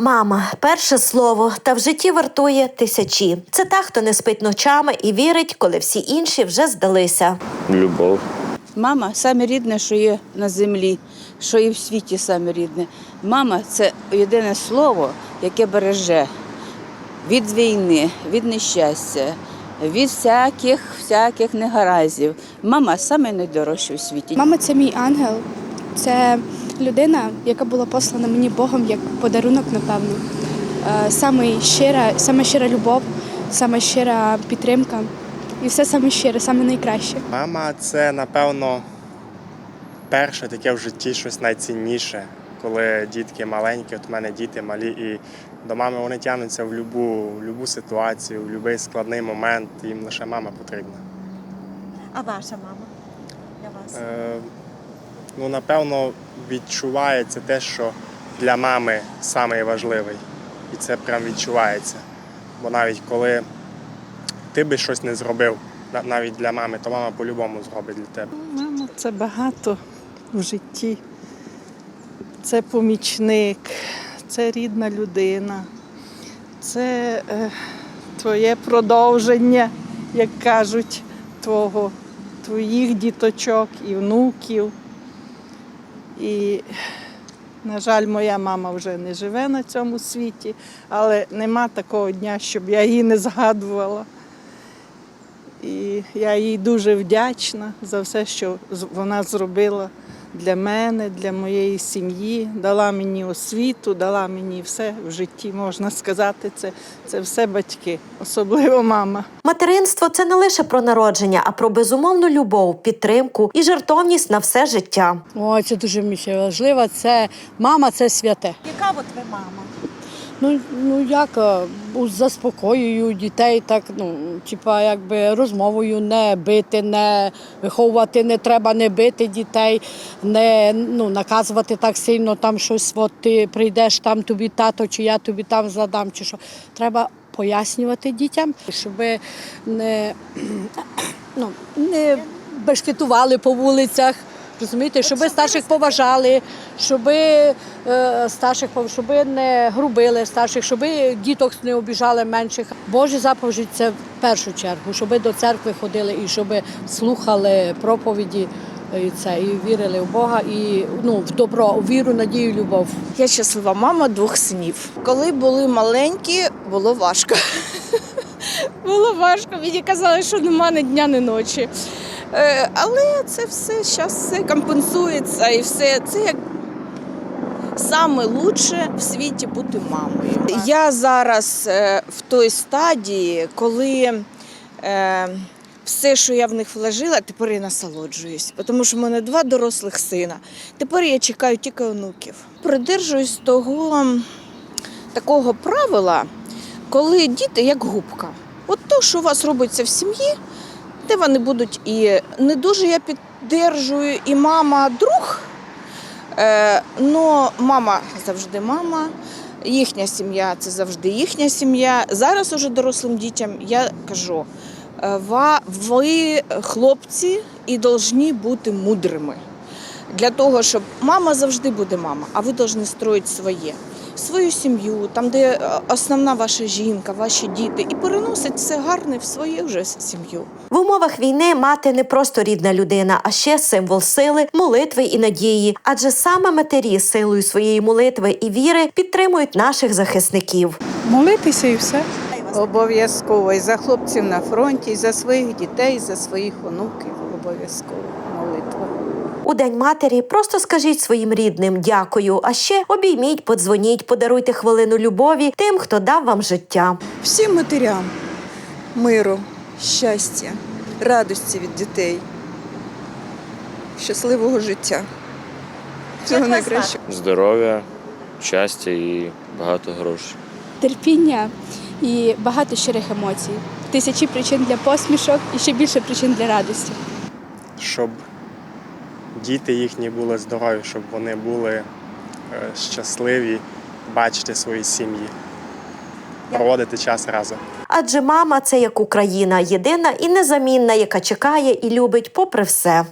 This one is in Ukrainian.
Мама перше слово та в житті вартує тисячі. Це та, хто не спить ночами і вірить, коли всі інші вже здалися. Любов. Мама саме рідне, що є на землі, що є в світі саме рідне. Мама це єдине слово, яке береже від війни, від нещастя, від всяких всяких негараздів. Мама саме найдорожча у світі. Мама це мій ангел. Це людина, яка була послана мені Богом як подарунок, напевно. Е, Саме щира, саме щира любов, саме щира підтримка. І все саме щире, саме найкраще. Мама це, напевно, перше таке в житті щось найцінніше, коли дітки маленькі, от у мене діти малі, і до мами вони тягнуться в любу, в любу ситуацію, в будь-який складний момент, їм лише мама потрібна. А ваша мама для вас? Е, ну, напевно, відчувається те, що для мами найважливий. І це прям відчувається. Бо навіть коли ти би щось не зробив, навіть для мами, то мама по-любому зробить для тебе. Мама це багато в житті. Це помічник, це рідна людина, це е, твоє продовження, як кажуть, твого, твоїх діточок і внуків. І, на жаль, моя мама вже не живе на цьому світі, але нема такого дня, щоб я її не згадувала. І я їй дуже вдячна за все, що вона зробила для мене, для моєї сім'ї, дала мені освіту, дала мені все в житті, можна сказати. Це, це все батьки, особливо мама. Материнство це не лише про народження, а про безумовну любов, підтримку і жертовність на все життя. О, це дуже важливо. Це мама, це святе. Яка от ви мама? Ну, ну як е, заспокоюю дітей, так ну, типа, якби розмовою не бити, не виховувати, не треба не бити дітей, не ну, наказувати так сильно там щось. От ти прийдеш там тобі тато, чи я тобі там задам, чи що. Треба пояснювати дітям, щоб не, ну, не бешкетували по вулицях. Розумієте, щоб старших поважали, щоб е, старших щоб не грубили старших, щоб діток не обіжали менших. Божі заповіді це в першу чергу, щоб до церкви ходили і щоб слухали проповіді і це, і вірили в Бога, і ну, в добро, у віру, надію, любов. Я щаслива мама двох синів. Коли були маленькі, було важко. було важко. Мені казали, що нема ні дня, ні ночі. Е, але це все зараз компенсується і все. Це як саме лучше в світі бути мамою. Я зараз е, в той стадії, коли. Е, все, що я в них вложила, тепер я насолоджуюсь, тому що в мене два дорослих сина. Тепер я чекаю тільки онуків. Придержуюсь того такого правила, коли діти як губка. От то, що у вас робиться в сім'ї, де вони будуть і не дуже я піддержую, і мама друг. Е, но мама завжди мама, їхня сім'я це завжди їхня сім'я. Зараз уже дорослим дітям я кажу. Е, Ви, хлопці, і повинні бути мудрими. Для того, щоб мама завжди буде мама, а ви повинні строїти своє, свою сім'ю, там, де е, основна ваша жінка, ваші діти, і переносить все гарне в свою вже сім'ю. В умовах війни мати не просто рідна людина, а ще символ сили, молитви і надії. Адже саме матері силою своєї молитви і віри підтримують наших захисників. Молитися і все. Обов'язково і за хлопців на фронті, і за своїх дітей, і за своїх онуків. Обов'язково. У День матері просто скажіть своїм рідним дякую, а ще обійміть, подзвоніть, подаруйте хвилину любові тим, хто дав вам життя. всім матерям миру, щастя, радості від дітей, щасливого життя. Всього найкращого. Здоров'я, щастя і багато грошей. Терпіння і багато щирих емоцій. Тисячі причин для посмішок і ще більше причин для радості. щоб діти їхні були здорові, щоб вони були е, щасливі бачити свої сім'ї, проводити час разом. Адже мама це як Україна, єдина і незамінна, яка чекає і любить попри все.